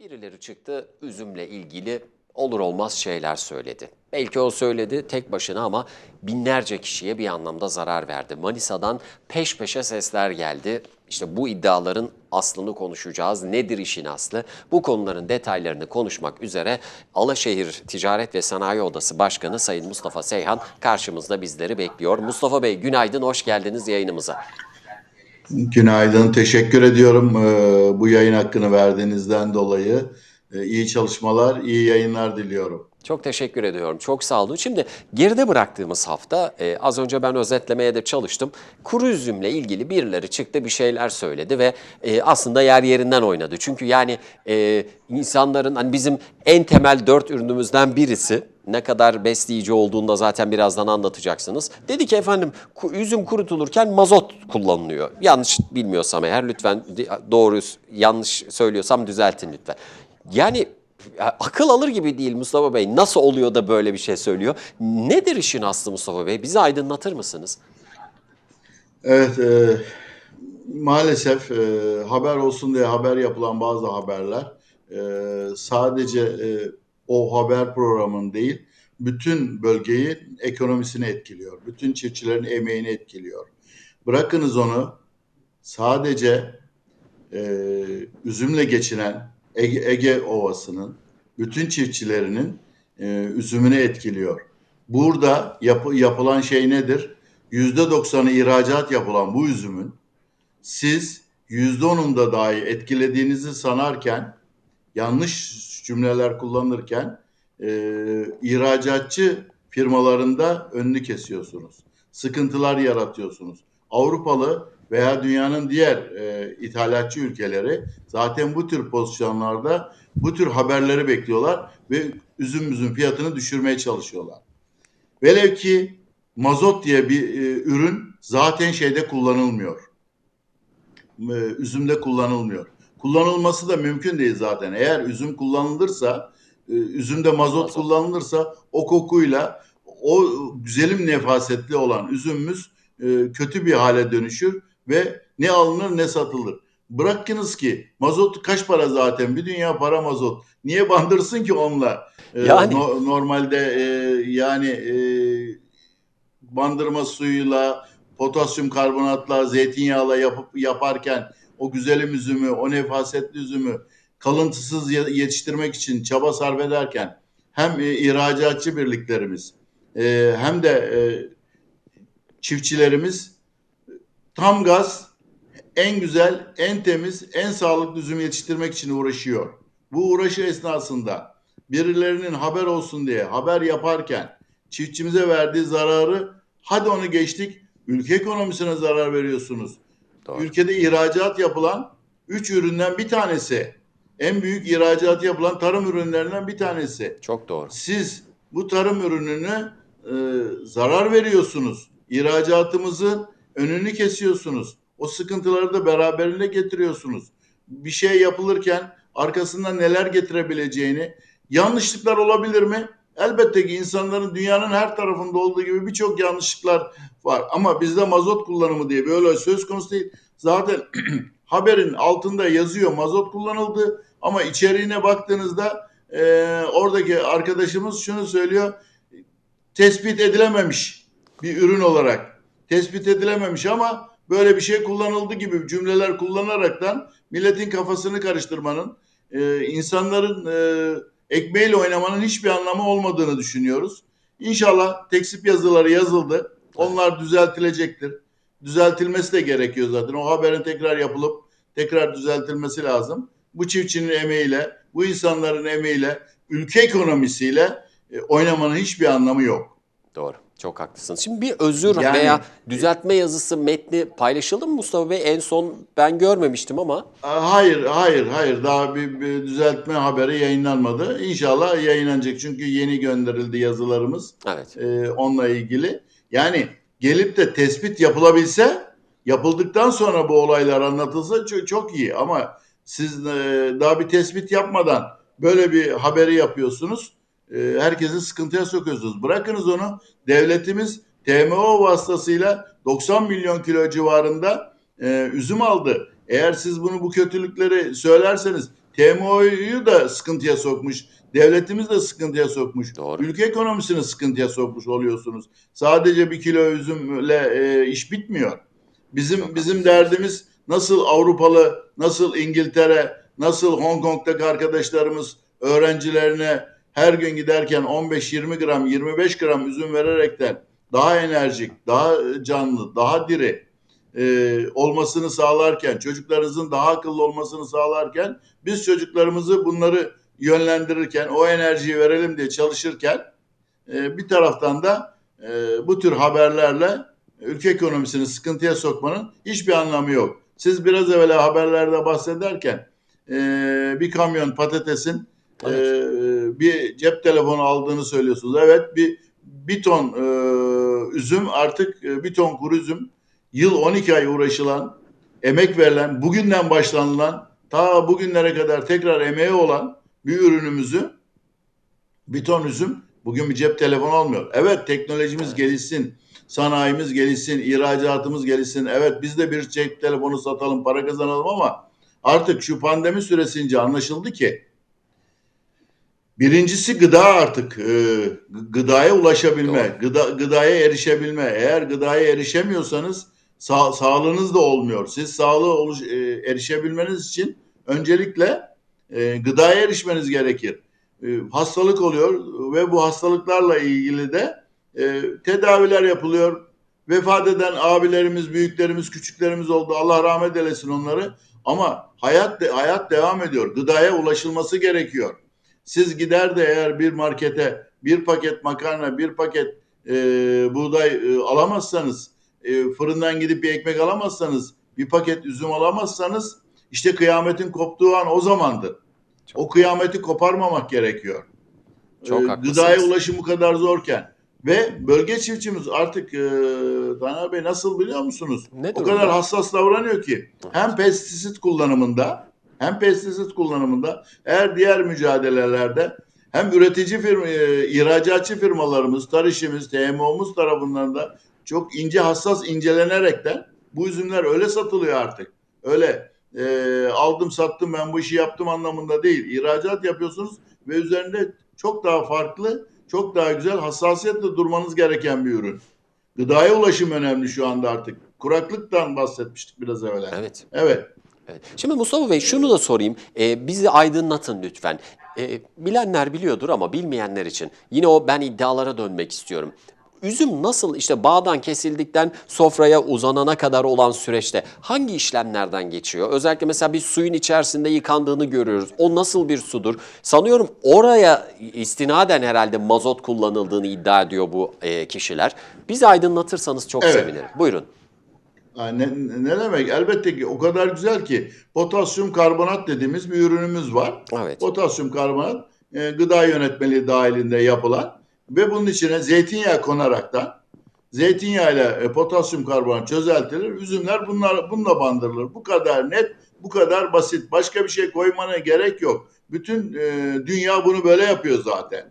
Birileri çıktı üzümle ilgili olur olmaz şeyler söyledi. Belki o söyledi tek başına ama binlerce kişiye bir anlamda zarar verdi. Manisa'dan peş peşe sesler geldi. İşte bu iddiaların aslını konuşacağız. Nedir işin aslı? Bu konuların detaylarını konuşmak üzere Alaşehir Ticaret ve Sanayi Odası Başkanı Sayın Mustafa Seyhan karşımızda bizleri bekliyor. Mustafa Bey günaydın, hoş geldiniz yayınımıza. Günaydın, teşekkür ediyorum e, bu yayın hakkını verdiğinizden dolayı. E, İyi çalışmalar, iyi yayınlar diliyorum. Çok teşekkür ediyorum. Çok sağ olun. Şimdi geride bıraktığımız hafta e, az önce ben özetlemeye de çalıştım. Kuru üzümle ilgili birileri çıktı bir şeyler söyledi ve aslında yer yerinden oynadı. Çünkü yani insanların hani bizim en temel dört ürünümüzden birisi ne kadar besleyici olduğunda zaten birazdan anlatacaksınız. Dedi ki efendim üzüm kurutulurken mazot kullanılıyor. Yanlış bilmiyorsam eğer lütfen doğru yanlış söylüyorsam düzeltin lütfen. Yani ya, akıl alır gibi değil Mustafa Bey. Nasıl oluyor da böyle bir şey söylüyor? Nedir işin aslı Mustafa Bey? Bizi aydınlatır mısınız? Evet, e, maalesef e, haber olsun diye haber yapılan bazı haberler e, sadece e, o haber programının değil, bütün bölgeyi ekonomisini etkiliyor. Bütün çiftçilerin emeğini etkiliyor. Bırakınız onu sadece e, üzümle geçinen Ege, Ege Ovası'nın bütün çiftçilerinin e, üzümünü etkiliyor. Burada yapı- yapılan şey nedir? %90'ı ihracat yapılan bu üzümün siz %10'unda dahi etkilediğinizi sanarken yanlış cümleler kullanırken e, ihracatçı firmalarında önünü kesiyorsunuz. Sıkıntılar yaratıyorsunuz. Avrupalı veya dünyanın diğer e, ithalatçı ülkeleri zaten bu tür pozisyonlarda bu tür haberleri bekliyorlar ve üzüm üzüm fiyatını düşürmeye çalışıyorlar. Velev ki mazot diye bir e, ürün zaten şeyde kullanılmıyor. E, üzümde kullanılmıyor. Kullanılması da mümkün değil zaten. Eğer üzüm kullanılırsa, e, üzümde mazot, Mazot. kullanılırsa o kokuyla o güzelim nefasetli olan üzümümüz e, kötü bir hale dönüşür ve ne alınır ne satılır. Bırakınız ki mazot kaç para zaten? Bir dünya para mazot. Niye bandırsın ki onunla? E, Yani. no- normalde e, yani e, bandırma suyuyla, potasyum karbonatla, zeytinyağla yapıp yaparken o güzelim üzümü, o nefasetli üzümü kalıntısız ye- yetiştirmek için çaba sarf ederken hem e, ihracatçı birliklerimiz e, hem de e, çiftçilerimiz tam gaz en güzel, en temiz, en sağlıklı üzüm yetiştirmek için uğraşıyor. Bu uğraşı esnasında birilerinin haber olsun diye haber yaparken çiftçimize verdiği zararı hadi onu geçtik ülke ekonomisine zarar veriyorsunuz. Doğru. Ülkede ihracat yapılan 3 üründen bir tanesi. En büyük ihracat yapılan tarım ürünlerinden bir tanesi. Çok doğru. Siz bu tarım ürününe e, zarar veriyorsunuz. İhracatımızın önünü kesiyorsunuz. O sıkıntıları da beraberinde getiriyorsunuz. Bir şey yapılırken arkasından neler getirebileceğini, yanlışlıklar olabilir mi? Elbette ki insanların dünyanın her tarafında olduğu gibi birçok yanlışlıklar var. Ama bizde mazot kullanımı diye böyle söz konusu değil. Zaten haberin altında yazıyor mazot kullanıldı ama içeriğine baktığınızda e, oradaki arkadaşımız şunu söylüyor. Tespit edilememiş bir ürün olarak. Tespit edilememiş ama böyle bir şey kullanıldı gibi cümleler kullanaraktan milletin kafasını karıştırmanın, e, insanların e, ekmeğiyle oynamanın hiçbir anlamı olmadığını düşünüyoruz. İnşallah teksip yazıları yazıldı. Onlar düzeltilecektir. Düzeltilmesi de gerekiyor zaten. O haberin tekrar yapılıp tekrar düzeltilmesi lazım. Bu çiftçinin emeğiyle, bu insanların emeğiyle, ülke ekonomisiyle e, oynamanın hiçbir anlamı yok. Doğru. Çok haklısınız. Şimdi bir özür Yani- veya düzeltme yazısı metni paylaşıldı mı Mustafa Bey? En son ben görmemiştim ama. Hayır, hayır, hayır. Daha bir, bir düzeltme haberi yayınlanmadı. İnşallah yayınlanacak çünkü yeni gönderildi yazılarımız Evet. e, onunla ilgili. Yani gelip de tespit yapılabilse, yapıldıktan sonra bu olaylar anlatılsa çok, çok iyi. Ama siz e, daha bir tespit yapmadan böyle bir haberi yapıyorsunuz. E, herkesi sıkıntıya sokuyorsunuz. Bırakınız onu. Devletimiz TMO vasıtasıyla 90 milyon kilo civarında e, üzüm aldı. Eğer siz bunu bu kötülükleri söylerseniz TMO'yu da sıkıntıya sokmuş. Devletimiz de sıkıntıya sokmuş. Doğru. Ülke ekonomisini sıkıntıya sokmuş oluyorsunuz. Sadece bir kilo üzümle e, iş bitmiyor. Bizim Çok bizim derdimiz nasıl Avrupalı, nasıl İngiltere, nasıl Hong Kong'daki arkadaşlarımız öğrencilerine her gün giderken 15-20 gram, 25 gram üzüm vererekten daha enerjik, daha canlı, daha diri e, olmasını sağlarken, çocuklarınızın daha akıllı olmasını sağlarken biz çocuklarımızı bunları yönlendirirken, o enerjiyi verelim diye çalışırken e, bir taraftan da e, bu tür haberlerle ülke ekonomisini sıkıntıya sokmanın hiçbir anlamı yok. Siz biraz evvel haberlerde bahsederken e, bir kamyon patatesin e, bir cep telefonu aldığını söylüyorsunuz. Evet bir bir ton e, üzüm artık e, bir ton kuru üzüm yıl 12 ay uğraşılan, emek verilen, bugünden başlanılan, ta bugünlere kadar tekrar emeği olan bir ürünümüzü bir ton üzüm bugün bir cep telefonu olmuyor. Evet teknolojimiz Evet. gelişsin, sanayimiz gelişsin, ihracatımız gelişsin. Evet biz de bir cep telefonu satalım, para kazanalım ama artık şu pandemi süresince anlaşıldı ki Birincisi gıda artık e, gıdaya ulaşabilme, Doğru. gıda gıdaya erişebilme. Eğer gıdaya erişemiyorsanız sağ, sağlığınız da olmuyor. Siz sağlığı oluş, e, erişebilmeniz için öncelikle e, gıdaya erişmeniz gerekir. E, hastalık oluyor ve bu hastalıklarla ilgili de e, tedaviler yapılıyor. Vefat eden abilerimiz, büyüklerimiz, küçüklerimiz oldu. Allah rahmet eylesin onları. Ama hayat de, hayat devam ediyor. Gıdaya ulaşılması gerekiyor. Siz gider de eğer bir markete bir paket makarna, bir paket e, buğday e, alamazsanız, e, fırından gidip bir ekmek alamazsanız, bir paket üzüm alamazsanız işte kıyametin koptuğu an o zamandır. Çok o kıyameti koparmamak gerekiyor. Çok E, gıdaya ulaşım bu kadar zorken ve bölge çiftçimiz artık e, Taner Bey nasıl biliyor musunuz? Ne o durumda? kadar hassas davranıyor ki hem pestisit kullanımında hem pestisit kullanımında eğer diğer mücadelelerde hem üretici firma, e, ihracatçı firmalarımız, tarışımız, TMO'muz tarafından da çok ince hassas incelenerekten bu üzümler öyle satılıyor artık. Öyle e, aldım sattım ben bu işi yaptım anlamında değil. İhracat yapıyorsunuz ve üzerinde çok daha farklı, çok daha güzel hassasiyetle durmanız gereken bir ürün. Gıdaya ulaşım önemli şu anda artık. Kuraklıktan bahsetmiştik biraz evvel. Evet. Evet. Evet. Şimdi Mustafa Bey şunu da sorayım. Ee, bizi aydınlatın lütfen. Ee, bilenler biliyordur ama bilmeyenler için yine o ben iddialara dönmek istiyorum. Üzüm nasıl işte bağdan kesildikten sofraya uzanana kadar olan süreçte hangi işlemlerden geçiyor? Özellikle mesela bir suyun içerisinde yıkandığını görüyoruz. O nasıl bir sudur? Sanıyorum oraya istinaden herhalde mazot kullanıldığını iddia ediyor bu e, kişiler. Bizi aydınlatırsanız çok Evet. sevinirim. Buyurun. Ne, ne demek? Elbette ki o kadar güzel ki potasyum karbonat dediğimiz bir ürünümüz var. Evet. Potasyum karbonat e, gıda yönetmeliği dahilinde yapılan ve bunun içine zeytinyağı konaraktan zeytinyağıyla e, potasyum karbonat çözeltilir. Üzümler bunlar bununla bandırılır. Bu kadar net, bu kadar basit. Başka bir şey koymana gerek yok. Bütün e, dünya bunu böyle yapıyor zaten.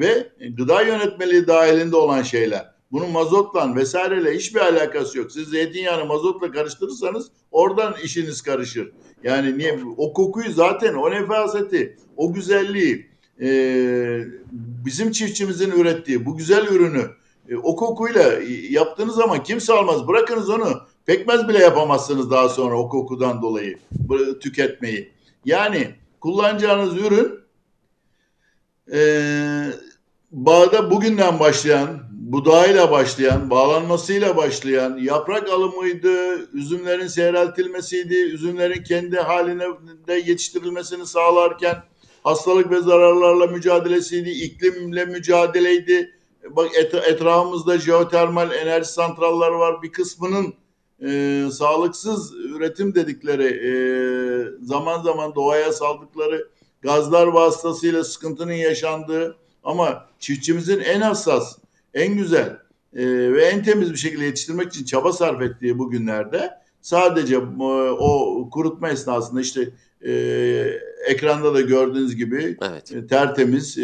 Ve gıda yönetmeliği dahilinde olan şeyler. Bunun mazotla vesaireyle hiçbir alakası yok. Siz zeytinyağını mazotla karıştırırsanız oradan işiniz karışır. Yani niye o kokuyu zaten o nefaseti, o güzelliği e, bizim çiftçimizin ürettiği bu güzel ürünü e, o kokuyla yaptığınız zaman kimse almaz. Bırakınız onu. Pekmez bile yapamazsınız daha sonra o kokudan dolayı tüketmeyi. Yani kullanacağınız ürün e, bağda bugünden başlayan, budağıyla başlayan, bağlanmasıyla başlayan, yaprak alımıydı, üzümlerin seyreltilmesiydi, üzümlerin kendi haline de yetiştirilmesini sağlarken hastalık ve zararlarla mücadelesiydi, iklimle mücadeleydi. Bak et, etrafımızda jeotermal enerji santralları var. Bir kısmının e, sağlıksız üretim dedikleri, e, zaman zaman doğaya saldıkları gazlar vasıtasıyla sıkıntının yaşandığı ama çiftçimizin en hassas, en güzel e, ve en temiz bir şekilde yetiştirmek için çaba sarf ettiği bugünlerde sadece e, o kurutma esnasında işte e, ekranda da gördüğünüz gibi Evet. e, tertemiz, e,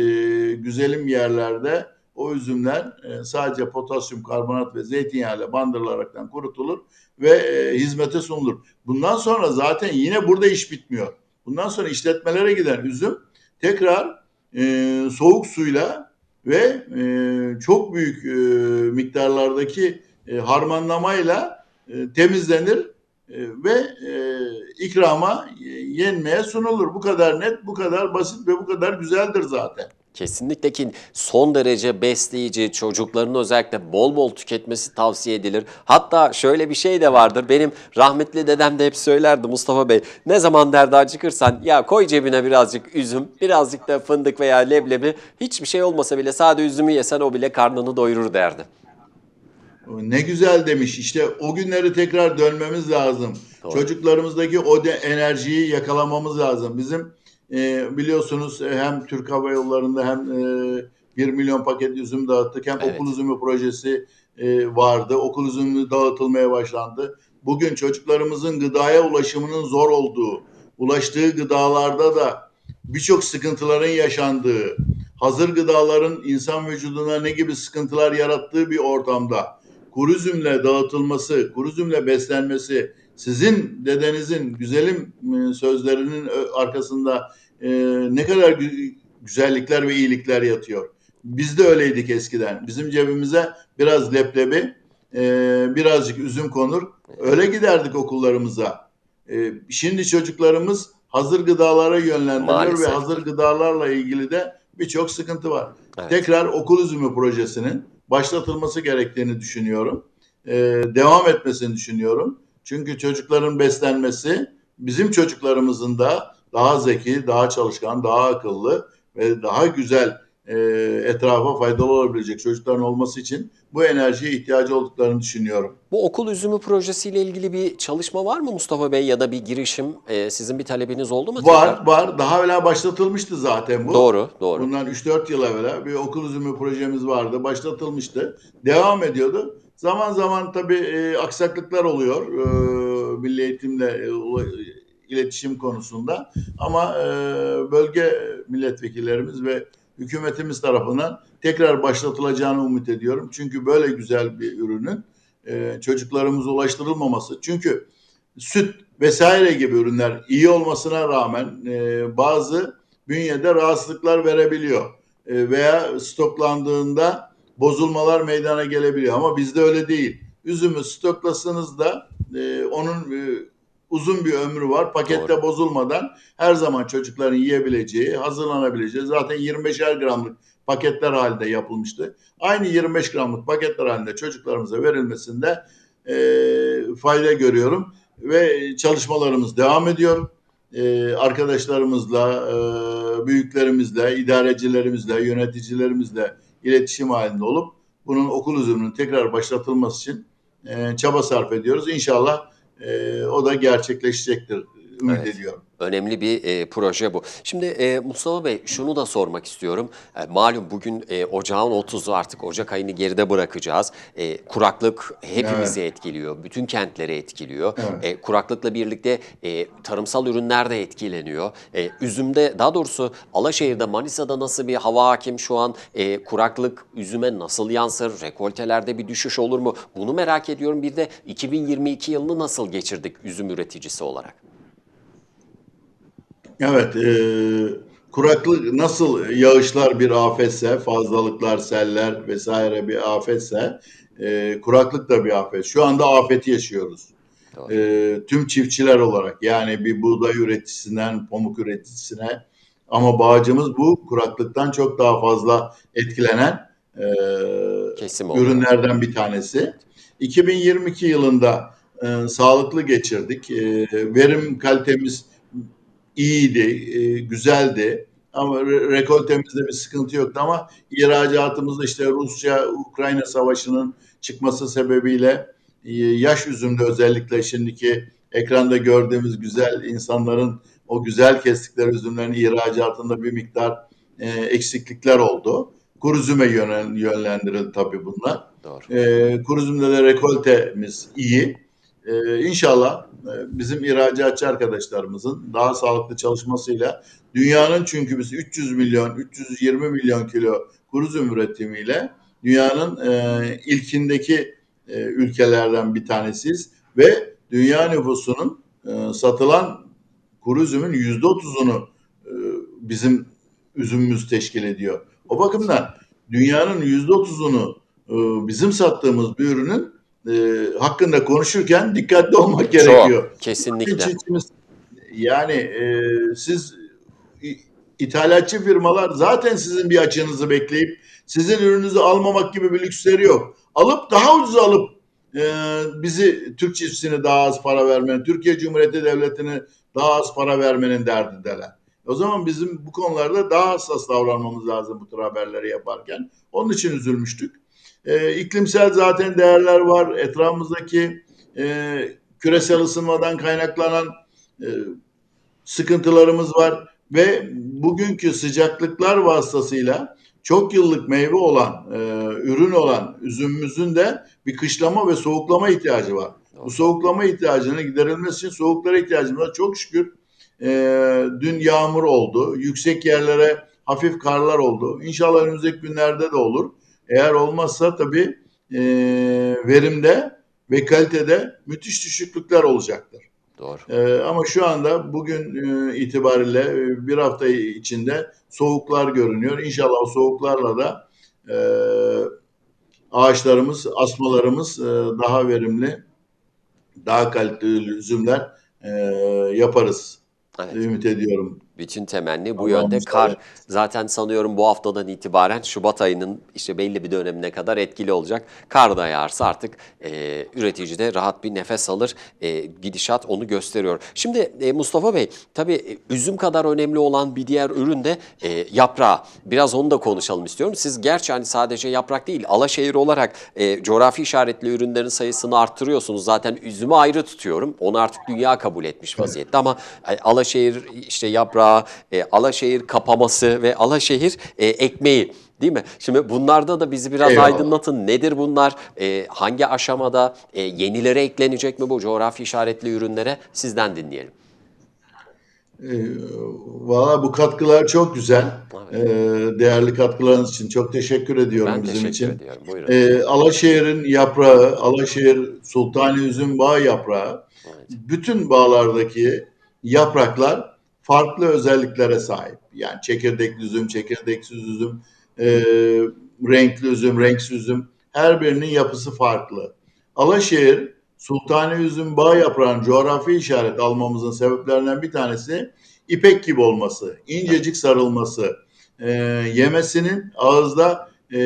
güzelim yerlerde o üzümler e, sadece potasyum karbonat ve zeytinyağıyla bandırılaraktan kurutulur ve e, hizmete sunulur. Bundan sonra zaten yine burada iş bitmiyor. Bundan sonra işletmelere giden üzüm tekrar e, soğuk suyla ve e, çok büyük e, miktarlardaki e, harmanlamayla e, temizlenir e, ve e, ikrama e, yenmeye sunulur. Bu kadar net, bu kadar basit ve bu kadar güzeldir zaten. Kesinlikle ki son derece besleyici, çocukların özellikle bol bol tüketmesi tavsiye edilir. Hatta şöyle bir şey de vardır. Benim rahmetli dedem de hep söylerdi Mustafa Bey. Ne zaman derdi acıkırsan ya koy cebine birazcık üzüm, birazcık da fındık veya leblebi. Hiçbir şey olmasa bile sade üzümü yesen o bile karnını doyurur derdi. Ne güzel demiş. İşte o günleri tekrar dönmemiz lazım. Doğru. Çocuklarımızdaki o de enerjiyi yakalamamız lazım. Bizim e, biliyorsunuz e, hem Türk Hava Yolları'nda hem e, 1 milyon paket üzüm dağıttık. Hem Evet. okul üzümü projesi e, vardı. Okul üzümü dağıtılmaya başlandı. Bugün çocuklarımızın gıdaya ulaşımının zor olduğu, ulaştığı gıdalarda da birçok sıkıntıların yaşandığı, hazır gıdaların insan vücuduna ne gibi sıkıntılar yarattığı bir ortamda kuru üzümle dağıtılması, kuru üzümle beslenmesi, sizin dedenizin güzelim e, sözlerinin ö- arkasında e, ne kadar gü- güzellikler ve iyilikler yatıyor. Biz de öyleydik eskiden. Bizim cebimize biraz leblebi, e, birazcık üzüm konur. Öyle giderdik okullarımıza. E, şimdi çocuklarımız hazır gıdalara yönlendiriliyor ve Maalesef. hazır gıdalarla ilgili de birçok sıkıntı var. Evet. Tekrar okul üzümü projesinin başlatılması gerektiğini düşünüyorum. Ee, devam etmesini düşünüyorum. Çünkü çocukların beslenmesi bizim çocuklarımızın da daha zeki, daha çalışkan, daha akıllı ve daha güzel e, etrafa faydalı olabilecek çocukların olması için bu enerjiye ihtiyacı olduklarını düşünüyorum. Bu okul üzümü projesiyle ilgili bir çalışma var mı Mustafa Bey ya da bir girişim? Ee, sizin bir talebiniz oldu mu? Var, tekrar? var. Daha evvel başlatılmıştı zaten bu. Doğru, doğru. Bundan 3-4 yıl evvel bir okul üzümü projemiz vardı. Başlatılmıştı. Devam ediyordu. Zaman zaman tabii e, aksaklıklar oluyor e, milli eğitimle e, iletişim konusunda. Ama e, bölge milletvekillerimiz ve hükümetimiz tarafından tekrar başlatılacağını umut ediyorum. Çünkü böyle güzel bir ürünün e, çocuklarımıza ulaştırılmaması. Çünkü süt vesaire gibi ürünler iyi olmasına rağmen e, bazı bünyede rahatsızlıklar verebiliyor. E, veya stoklandığında bozulmalar meydana gelebiliyor. Ama bizde öyle değil. Üzümü stoklasanız da e, onun e, uzun bir ömrü var. Pakette Doğru. bozulmadan her zaman çocukların yiyebileceği, hazırlanabileceği zaten 25'er gramlık paketler halinde yapılmıştı. Aynı 25 gramlık paketler halinde çocuklarımıza verilmesinde e, fayda görüyorum ve çalışmalarımız devam ediyor. Ee, arkadaşlarımızla, e, büyüklerimizle, idarecilerimizle, yöneticilerimizle iletişim halinde olup bunun okul üzümünün tekrar başlatılması için e, çaba sarf ediyoruz. İnşallah e, o da gerçekleşecektir. Ümit Evet. ediyorum. Önemli bir e, proje bu. Şimdi e, Mustafa Bey şunu da sormak istiyorum. E, malum bugün e, ocağın 30'u artık Ocak ayını geride bırakacağız. E, kuraklık hepimizi etkiliyor. Bütün kentleri etkiliyor. Evet. E, kuraklıkla birlikte e, tarımsal ürünler de etkileniyor. E, üzümde daha doğrusu Alaşehir'de Manisa'da nasıl bir hava hakim şu an? E, kuraklık üzüme nasıl yansır? Rekoltelerde bir düşüş olur mu? Bunu merak ediyorum. Bir de 2022 yılını nasıl geçirdik üzüm üreticisi olarak? Evet, e, kuraklık nasıl yağışlar bir afetse, fazlalıklar, seller vesaire bir afetse, e, kuraklık da bir afet. Şu anda afeti yaşıyoruz. Doğru. E, tüm çiftçiler olarak yani bir buğday üreticisinden pamuk üreticisine ama bağcımız bu kuraklıktan çok daha fazla etkilenen e, Kesim oldu. ürünlerden bir tanesi. 2022 yılında e, sağlıklı geçirdik. E, verim kalitemiz iyiydi, e, güzeldi. Ama re- rekoltemizde bir sıkıntı yoktu ama ihracatımızda işte Rusya-Ukrayna savaşının çıkması sebebiyle e, yaş üzümde özellikle şimdiki ekranda gördüğümüz güzel insanların o güzel kestikleri üzümlerin ihracatında bir miktar e, eksiklikler oldu. Kuru üzüme yönel- yönlendirildi tabii bunlar. Doğru. E, kuru üzümde de rekoltemiz iyi. E, inşallah e, bizim ihracatçı arkadaşlarımızın daha sağlıklı çalışmasıyla dünyanın çünkü biz 300 milyon, 320 milyon kilo kuru üzüm üretimiyle dünyanın e, ilkindeki e, ülkelerden bir tanesiyiz ve dünya nüfusunun satılan kuru üzümün yüzde otuzunu e, bizim üzümümüz teşkil ediyor. O bakımdan dünyanın yüzde otuzunu e, bizim sattığımız bir ürünün e, hakkında konuşurken dikkatli olmak gerekiyor. Çok, kesinlikle. Yani e, siz ithalatçı firmalar zaten sizin bir açığınızı bekleyip sizin ürününüzü almamak gibi bir lüksleri yok. Alıp daha ucuz alıp e, bizi Türk çiftçisine daha az para vermenin, Türkiye Cumhuriyeti Devleti'ne daha az para vermenin derdindeler. O zaman bizim bu konularda daha hassas davranmamız lazım bu tür haberleri yaparken. Onun için üzülmüştük. E, iklimsel zaten değerler var. Etrafımızdaki e, küresel ısınmadan kaynaklanan e, sıkıntılarımız var ve bugünkü sıcaklıklar vasıtasıyla çok yıllık meyve olan, e, ürün olan üzümümüzün de bir kışlama ve soğuklama ihtiyacı var. Bu soğuklama ihtiyacının giderilmesi için soğuklara ihtiyacımız var. Çok şükür e, dün yağmur oldu. Yüksek yerlere hafif karlar oldu. İnşallah önümüzdeki günlerde de olur. Eğer olmazsa tabii e, verimde ve kalitede müthiş düşüklükler olacaktır. Doğru. Ee, ama şu anda bugün e, itibariyle e, bir hafta içinde soğuklar görünüyor. İnşallah soğuklarla da e, ağaçlarımız, asmalarımız e, daha verimli, daha kaliteli üzümler e, yaparız. Evet. Ümit ediyorum. Bütün temenni bu Allah'ım yönde. Kar zaten sanıyorum bu haftadan itibaren Şubat ayının işte belli bir dönemine kadar etkili olacak. Kar da yağarsa artık e, üretici de rahat bir nefes alır. E, gidişat onu gösteriyor. Şimdi e, Mustafa Bey tabii e, üzüm kadar önemli olan bir diğer ürün de e, yaprağı. Biraz onu da konuşalım istiyorum. Siz gerçi hani sadece yaprak değil Alaşehir olarak e, coğrafi işaretli ürünlerin sayısını arttırıyorsunuz. Zaten üzümü ayrı tutuyorum. Onu artık dünya kabul etmiş vaziyette ama e, Alaşehir işte yaprağı, e, Alaşehir kapaması ve Alaşehir e, ekmeği değil mi? Şimdi bunlarda da bizi biraz Eyvallah. aydınlatın. Nedir bunlar? E, hangi aşamada? E, yenilere eklenecek mi bu coğrafi işaretli ürünlere? Sizden dinleyelim. Ee, Valla bu katkılar çok güzel. Ee, değerli katkılarınız için çok teşekkür ediyorum Ben bizim teşekkür için. ediyorum. Buyurun. Ee, Alaşehir'in yaprağı, Alaşehir Sultani Üzüm Bağ yaprağı, Evet. bütün bağlardaki yapraklar farklı özelliklere sahip. Yani çekirdekli üzüm, çekirdeksiz üzüm, e, renkli üzüm, renksiz üzüm, her birinin yapısı farklı. Alaşehir Sultani Üzüm Bağ yaprağının coğrafi işaret almamızın sebeplerinden bir tanesi ipek gibi olması, incecik sarılması, e, yemesinin ağızda e,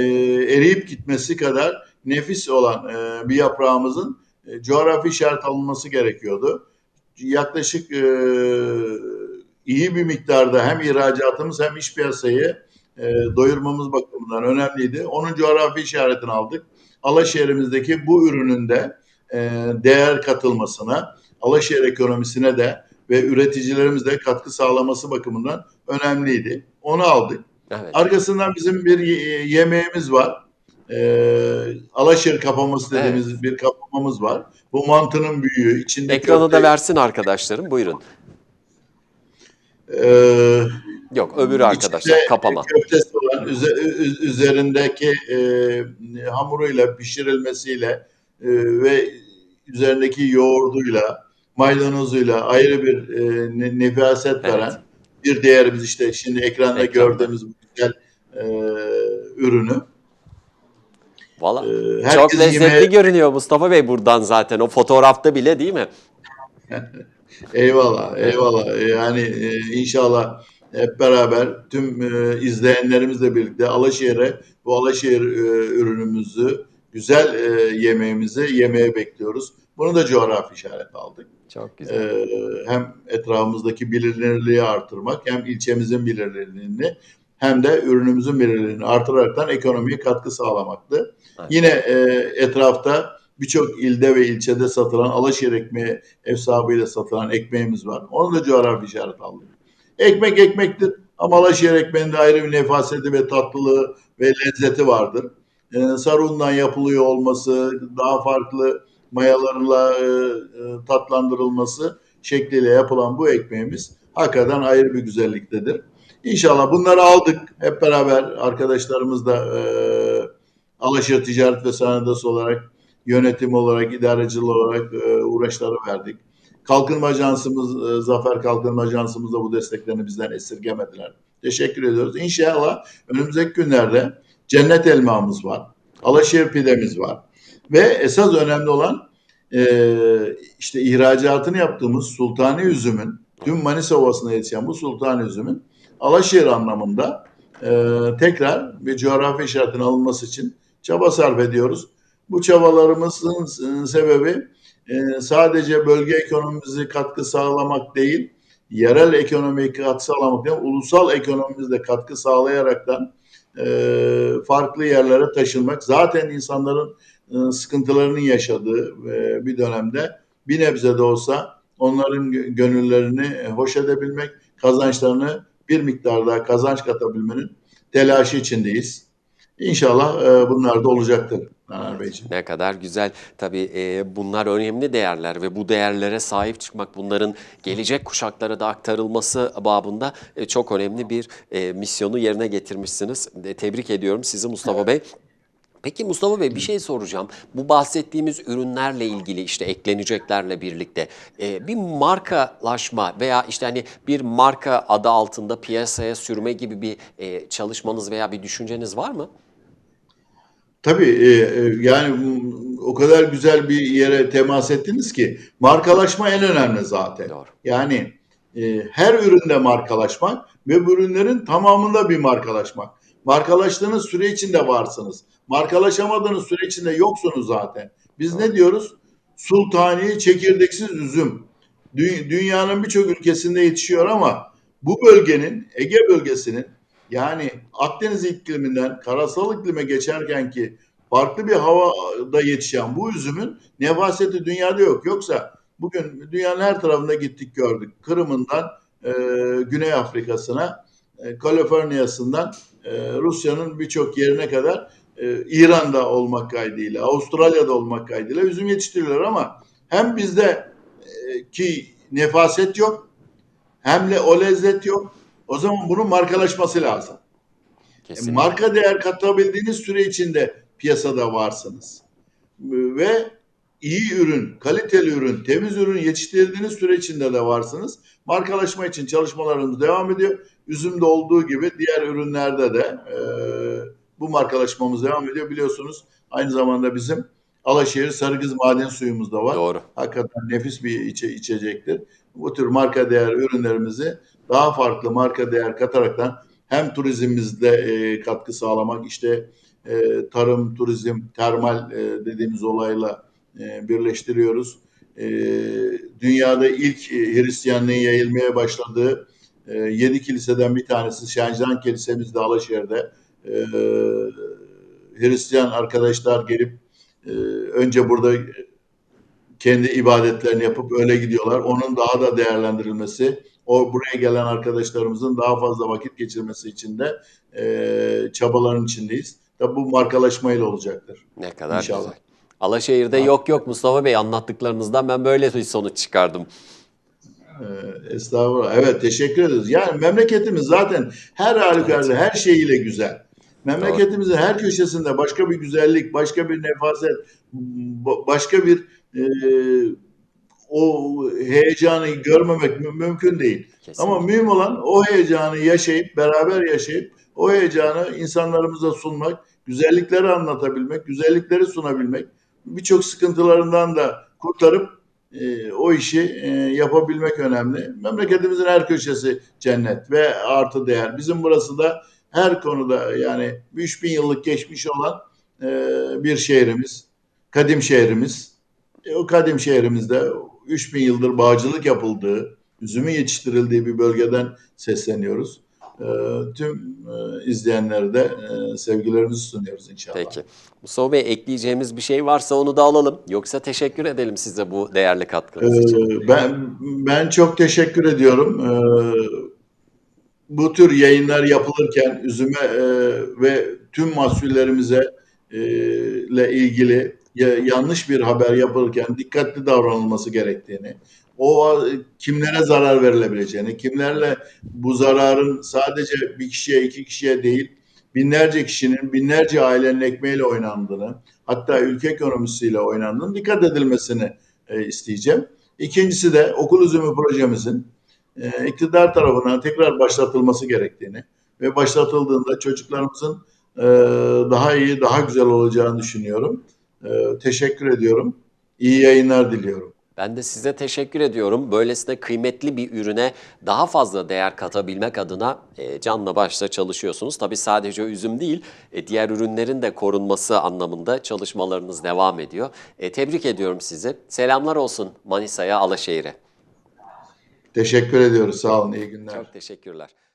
eriyip gitmesi kadar nefis olan e, bir yaprağımızın e, coğrafi işaret alınması gerekiyordu. Yaklaşık e, iyi bir miktarda hem ihracatımız hem iç piyasayı e, doyurmamız bakımından önemliydi. Onun coğrafi işaretini aldık. Alaşehir'imizdeki bu ürünün de e, değer katılmasına, Alaşehir ekonomisine de ve üreticilerimize katkı sağlaması bakımından önemliydi. Onu aldık. Evet. Arkasından bizim bir ye- yemeğimiz var. Ee, Alaşehir kapaması dediğimiz bir kapamamız var. Bu mantının büyüğü. içinde Ekranı da köfte- versin arkadaşlarım. Buyurun. Ee, Yok öbürü arkadaşlar. Kapama. Köftesi olan üzerindeki e, hamuruyla pişirilmesiyle e, ve üzerindeki yoğurduyla maydanozuyla ayrı bir e, ne- nefaset Evet. veren bir değerimiz işte şimdi ekranda, Ekranda. gördüğümüz bu güzel e, ürünü. Valla Ee, çok lezzetli yemeğe- görünüyor Mustafa Bey buradan zaten. O fotoğrafta bile değil mi? Eyvallah, eyvallah. Yani e, inşallah hep beraber tüm e, izleyenlerimizle birlikte Alaşehir'e bu Alaşehir e, ürünümüzü, güzel e, yemeğimizi yemeye bekliyoruz. Bunu da coğrafi işaret aldık. Çok güzel. E, hem etrafımızdaki bilinirliği artırmak, hem ilçemizin bilinirliğini, hem de ürünümüzün bilinirliğini artıraraktan ekonomiye katkı sağlamaktı. Evet. Yine e, etrafta birçok ilde ve ilçede satılan Alaşehir ekmeği sahibiyle satılan ekmeğimiz var. Onu da coğrafi işaret aldık. Ekmek ekmektir ama Alaşehir ekmeğinde ayrı bir nefaseti ve tatlılığı ve lezzeti vardır. Ee, sarundan yapılıyor olması, daha farklı mayalarla e, e, tatlandırılması şekliyle yapılan bu ekmeğimiz hakikaten ayrı bir güzelliktedir. İnşallah bunları aldık hep beraber arkadaşlarımız da e, Alaşehir Ticaret ve Sanayi Odası olarak yönetim olarak, idarecil olarak e, uğraşları verdik. Kalkınma Ajansımız, e, Zafer Kalkınma Ajansımız da bu desteklerini bizden esirgemediler. Teşekkür ediyoruz. İnşallah önümüzdeki günlerde cennet elmamız var. Alaşehir pidemiz var. Ve esas önemli olan e, işte ihracatını yaptığımız sultani üzümün, tüm Manisa Ovası'na yetişen bu sultani üzümün Alaşehir anlamında tekrar bir coğrafi işaretin alınması için çaba sarf ediyoruz. Bu çabalarımızın e, sebebi e, sadece bölge ekonomimize katkı sağlamak değil, yerel ekonomiye katkı sağlamak değil, ulusal ekonomimizde katkı sağlayaraktan e, farklı yerlere taşınmak. Zaten insanların sıkıntılarının yaşadığı bir dönemde bir nebze de olsa onların gö- gönüllerini hoş edebilmek, kazançlarını bir miktar daha kazanç katabilmenin telaşı içindeyiz. İnşallah e, bunlar da olacaktır Beyciğim. Ne kadar güzel. Tabii e, bunlar önemli değerler ve bu değerlere sahip çıkmak, bunların gelecek kuşaklara da aktarılması babında e, çok önemli bir e, misyonu yerine getirmişsiniz. E, tebrik ediyorum sizi Mustafa Bey. Peki Mustafa Bey bir şey soracağım. Bu bahsettiğimiz ürünlerle ilgili işte ekleneceklerle birlikte e, bir markalaşma veya işte hani bir marka adı altında piyasaya sürme gibi bir e, çalışmanız veya bir düşünceniz var mı? Tabii e, e, yani o kadar güzel bir yere temas ettiniz ki markalaşma en önemli zaten. Doğru. Yani e, her üründe markalaşmak ve bu ürünlerin tamamında bir markalaşmak. Markalaştığınız süre içinde varsınız. Markalaşamadığınız süre içinde yoksunuz zaten. Biz ne diyoruz? Sultani çekirdeksiz üzüm. Dü- Dünyanın birçok ülkesinde yetişiyor ama bu bölgenin, Ege bölgesinin yani Akdeniz ikliminden karasal iklime geçerken ki farklı bir havada yetişen bu üzümün nefaseti dünyada yok. Yoksa bugün dünyanın her tarafında gittik gördük. Kırım'ından e, Güney Afrika'sına, e, Kaliforniya'sından e, Rusya'nın birçok yerine kadar e, İran'da olmak kaydıyla, Avustralya'da olmak kaydıyla üzüm yetiştiriyorlar ama hem bizde e, ki nefaset yok hem de o lezzet yok. O zaman bunun markalaşması lazım. E. Marka değer katabildiğiniz süre içinde piyasada varsınız. Ve iyi ürün, kaliteli ürün, temiz ürün yetiştirdiğiniz süre içinde de varsınız. Markalaşma için çalışmalarımız devam ediyor. Üzümde olduğu gibi diğer ürünlerde de e, bu markalaşmamız devam ediyor. Biliyorsunuz aynı zamanda bizim Alaşehir Sarıgız maden suyumuz da var. Doğru. Hakikaten nefis bir içe, içecektir. Bu tür marka değer ürünlerimizi daha farklı marka değer kataraktan hem turizmimizde e, katkı sağlamak, işte e, tarım, turizm, termal e, dediğimiz olayla e, birleştiriyoruz. E, dünyada ilk e, Hristiyanlığın yayılmaya başladığı e, yedi kiliseden bir tanesi Şencan Kilisemiz de Alaşehir'de. E, Hristiyan arkadaşlar gelip e, önce burada kendi ibadetlerini yapıp öyle gidiyorlar. Onun daha da değerlendirilmesi, o buraya gelen arkadaşlarımızın daha fazla vakit geçirmesi için de e, çabaların içindeyiz. Tabi bu markalaşmayla olacaktır. Ne kadar İnşallah. güzel. Alaşehir'de yok yok Mustafa Bey anlattıklarınızdan ben böyle bir sonuç çıkardım. Ee, Estağfurullah. Evet teşekkür ederiz. Yani memleketimiz zaten her halükarda her şeyiyle güzel. Memleketimizin her köşesinde başka bir güzellik, başka bir nefaset, ba- başka bir e, o heyecanı görmemek mü- mümkün değil. Kesinlikle. Ama mühim olan o heyecanı yaşayıp, beraber yaşayıp o heyecanı insanlarımıza sunmak, güzellikleri anlatabilmek, güzellikleri sunabilmek, birçok sıkıntılarından da kurtarıp e, o işi e, yapabilmek önemli. Memleketimizin her köşesi cennet ve artı değer. Bizim burası da her konuda yani 3000 yıllık geçmiş olan e, bir şehrimiz, kadim şehrimiz. E, o kadim şehrimizde 3000 yıldır bağcılık yapıldığı, üzümün yetiştirildiği bir bölgeden sesleniyoruz. E, tüm e, izleyenlere de e, sevgilerimizi sunuyoruz inşallah. Peki. Mustafa Bey ekleyeceğimiz bir şey varsa onu da alalım. Yoksa teşekkür edelim size bu değerli katkınız için. Ee, ben ben çok teşekkür ediyorum. Ee, bu tür yayınlar yapılırken üzüme e, ve tüm mahsullerimize e, ile ilgili yanlış bir haber yapılırken dikkatli davranılması gerektiğini, o kimlere zarar verilebileceğini, kimlerle bu zararın sadece bir kişiye, iki kişiye değil, binlerce kişinin, binlerce ailenin ekmeğiyle oynandığını, hatta ülke ekonomisiyle oynandığını dikkat edilmesini e, isteyeceğim. İkincisi de okul üzümü projemizin e, iktidar tarafından tekrar başlatılması gerektiğini ve başlatıldığında çocuklarımızın e, daha iyi, daha güzel olacağını düşünüyorum. E, teşekkür ediyorum. İyi yayınlar diliyorum. Ben de size teşekkür ediyorum. Böylesine kıymetli bir ürüne daha fazla değer katabilmek adına e, canla başla çalışıyorsunuz. Tabii sadece üzüm değil, e, diğer ürünlerin de korunması anlamında çalışmalarınız devam ediyor. E, tebrik ediyorum sizi. Selamlar olsun Manisa'ya, Alaşehir'e. Teşekkür ediyoruz. Sağ olun. İyi günler. Çok teşekkürler.